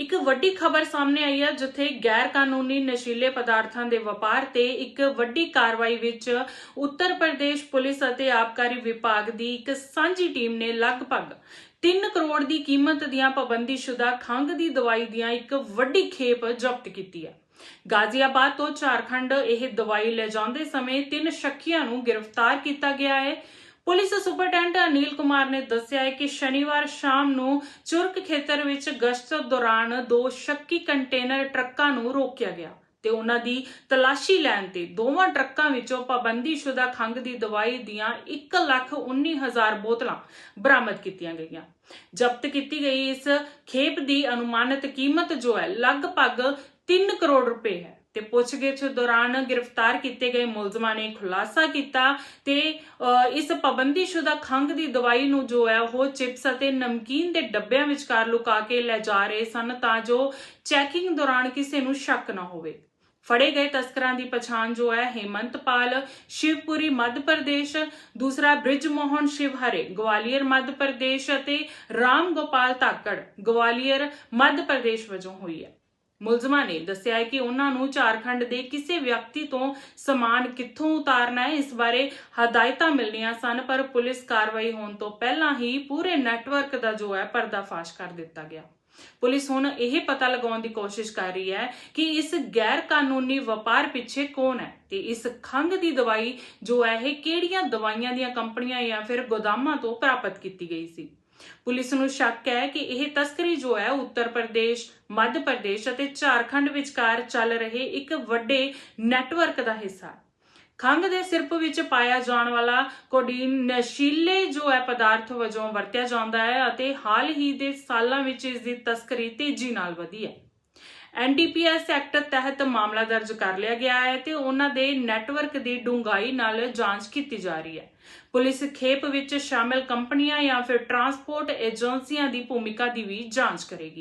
ਇੱਕ ਵੱਡੀ ਖਬਰ ਸਾਹਮਣੇ ਆਈ ਹੈ ਜਿੱਥੇ ਗੈਰ ਕਾਨੂੰਨੀ ਨਸ਼ੀਲੇ ਪਦਾਰਥਾਂ ਦੇ ਵਪਾਰ ਤੇ ਇੱਕ ਵੱਡੀ ਕਾਰਵਾਈ ਵਿੱਚ ਉੱਤਰ ਪ੍ਰਦੇਸ਼ ਪੁਲਿਸ ਅਤੇ ਆਬਕਾਰੀ ਵਿਭਾਗ ਦੀ ਇੱਕ ਸਾਂਝੀ ਟੀਮ ਨੇ ਲਗਭਗ 3 ਕਰੋੜ ਦੀ ਕੀਮਤ ਦੀਆਂ ਪਾਬੰਦੀਸ਼ੁਦਾ ਖੰਘ ਦੀ ਦਵਾਈ ਦੀਆਂ ਇੱਕ ਵੱਡੀ ਖੇਪ ਜ਼ਬਤ ਕੀਤੀ ਹੈ। ਗਾਜ਼ੀਆਬਾਦ ਤੋਂ ਝਾਰਖੰਡ ਇਹ ਦਵਾਈ ਲੈ ਜਾਂਦੇ ਸਮੇਂ ਤਿੰਨ ਸ਼ੱਕੀਆਂ ਨੂੰ ਗ੍ਰਿਫਤਾਰ ਕੀਤਾ ਗਿਆ ਹੈ। ਪੁਲਿਸ ਸੁਪਰਡੈਂਟ ਅਨੀਲ ਕੁਮਾਰ ਨੇ ਦੱਸਿਆ ਹੈ ਕਿ ਸ਼ਨੀਵਾਰ ਸ਼ਾਮ ਨੂੰ ਚੁਰਕ ਖੇਤਰ ਵਿੱਚ ਗਸ਼ਤ ਦੌਰਾਨ ਦੋ ਸ਼ੱਕੀ ਕੰਟੇਨਰ ਟਰੱਕਾਂ ਨੂੰ ਰੋਕਿਆ ਗਿਆ ਤੇ ਉਹਨਾਂ ਦੀ ਤਲਾਸ਼ੀ ਲੈਣ ਤੇ ਦੋਵਾਂ ਟਰੱਕਾਂ ਵਿੱਚੋਂ ਪਾਬੰਦੀਸ਼ੁਦਾ ਖੰਘ ਦੀ ਦਵਾਈ ਦੀਆਂ 119000 ਬੋਤਲਾਂ ਬਰਾਮਦ ਕੀਤੀਆਂ ਗਈਆਂ। ਜ਼ਬਤ ਕੀਤੀ ਗਈ ਇਸ ਖੇਪ ਦੀ ਅਨੁਮਾਨਿਤ ਕੀਮਤ ਜੋ ਹੈ, ਲਗਭਗ 3 ਕਰੋੜ ਰੁਪਏ ਹੈ। ਤੇ ਪੁੱਛਗਿੱਛ ਦੌਰਾਨ ਗ੍ਰਿਫਤਾਰ ਕੀਤੇ ਗਏ ਮੁਲਜ਼ਮਾਂ ਨੇ ਖੁਲਾਸਾ ਕੀਤਾ ਤੇ ਅ, ਇਸ ਪਾਬੰਦੀਸ਼ੁਦਾ ਖੰਘ ਦੀ ਦਵਾਈ ਨੂੰ ਜੋ ਹੈ ਉਹ ਚਿਪਸ ਅਤੇ ਨਮਕੀਨ ਦੇ ਡੱਬਿਆਂ ਵਿਚਕਾਰ ਲੁਕਾ ਕੇ ਲੈ ਜਾ ਰਹੇ ਸਨ ਤਾਂ ਜੋ ਚੈਕਿੰਗ ਦੌਰਾਨ ਕਿਸੇ ਨੂੰ ਸ਼ੱਕ ਨਾ ਹੋਵੇ। ਫੜੇ ਗਏ ਤਸਕਰਾਂ ਦੀ ਪਛਾਣ ਜੋ ਹੈ ਹੇਮੰਤਪਾਲ ਸ਼ਿਵਪੁਰੀ ਮੱਧ ਪ੍ਰਦੇਸ਼ ਦੂਸਰਾ ਬ੍ਰਿਜ ਮੋਹਨ ਸ਼ਿਵਹਰੇ ਗਵਾਲੀਅਰ ਮੱਧ ਪ੍ਰਦੇਸ਼ ਅਤੇ ਰਾਮ ਗੋਪਾਲ ਧਾਕੜ ਗਵਾਲੀਅਰ ਮੱਧ ਪ੍ਰਦੇਸ਼ ਵਜੋਂ ਹੋਈ ਹੈ। ਮੁਲਜ਼ਮਾਂ ਨੇ ਦੱਸਿਆ ਹੈ ਕਿ ਉਹਨਾਂ ਨੂੰ ਝਾਰਖੰਡ ਦੇ ਕਿਸੇ ਵਿਅਕਤੀ ਤੋਂ ਸਮਾਨ ਕਿੱਥੋਂ ਉਤਾਰਨਾ ਹੈ, ਇਸ ਬਾਰੇ ਹਦਾਇਤਾਂ ਮਿਲਣੀਆਂ ਸਨ, ਪਰ ਪੁਲਿਸ ਕਾਰਵਾਈ ਹੋਣ ਤੋਂ ਪਹਿਲਾਂ ਹੀ ਪੂਰੇ ਨੈਟਵਰਕ ਦਾ ਜੋ ਹੈ ਪਰਦਾਫਾਸ਼ ਕਰ ਦਿੱਤਾ ਗਿਆ। ਪੁਲਿਸ ਹੁਣ ਇਹ ਪਤਾ ਲਗਾਉਣ ਦੀ ਕੋਸ਼ਿਸ਼ ਕਰ ਰਹੀ ਹੈ ਕਿ ਇਸ ਗੈਰ ਕਾਨੂੰਨੀ ਵਪਾਰ ਪਿੱਛੇ ਕੌਣ ਹੈ ਤੇ ਇਸ ਖੰਘ ਦੀ ਦਵਾਈ ਜੋ ਹੈ, ਇਹ ਕਿਹੜੀਆਂ ਦਵਾਈਆਂ ਦੀਆਂ ਕੰਪਨੀਆਂ ਜਾਂ ਫਿਰ ਗੋਦਾਮਾਂ ਤੋਂ ਪ੍ਰਾਪਤ ਕੀਤੀ ਗਈ ਸੀ? ਪੁਲਿਸ ਨੂੰ ਸ਼ੱਕ ਹੈ ਕਿ ਇਹ ਤਸਕਰੀ ਜੋ ਹੈ, ਉੱਤਰ ਪ੍ਰਦੇਸ਼, ਮੱਧ ਪ੍ਰਦੇਸ਼ ਅਤੇ ਝਾਰਖੰਡ ਵਿਚਕਾਰ ਚੱਲ ਰਹੇ ਇੱਕ ਵੱਡੇ ਨੈਟਵਰਕ ਦਾ ਹਿੱਸਾ ਹੈ। ਖੰਘ ਦੇ ਸਿਰਪ ਵਿੱਚ ਪਾਇਆ ਜਾਣ ਵਾਲਾ ਕੋਡੀਨ ਨਸ਼ੀਲੇ ਜੋ ਹੈ, ਪਦਾਰਥ ਵਜੋਂ ਵਰਤਿਆ ਜਾਂਦਾ ਹੈ ਅਤੇ ਹਾਲ ਹੀ ਦੇ ਸਾਲਾਂ ਵਿੱਚ ਇਸ ਦੀ ਤਸਕਰੀ ਤੇਜ਼ੀ ਨਾਲ ਵਧੀ ਹੈ। ਐਨਡੀਪੀਐਸ ਐਕਟ ਤਹਿਤ ਮਾਮਲਾ ਦਰਜ ਕਰ ਲਿਆ ਗਿਆ ਹੈ ਤੇ ਉਹਨਾਂ ਦੇ ਨੈਟਵਰਕ ਦੀ ਡੂੰਘਾਈ ਨਾਲ ਜਾਂਚ ਕੀਤੀ ਜਾ ਰਹੀ ਹੈ। ਪੁਲਿਸ ਖੇਪ ਵਿੱਚ ਸ਼ਾਮਲ ਕੰਪਨੀਆਂ ਜਾਂ ਫਿਰ ਟਰਾਂਸਪੋਰਟ ਏਜੰਸੀਆਂ ਦੀ ਭੂਮਿਕਾ ਦੀ ਵੀ ਜਾਂਚ ਕਰੇਗੀ।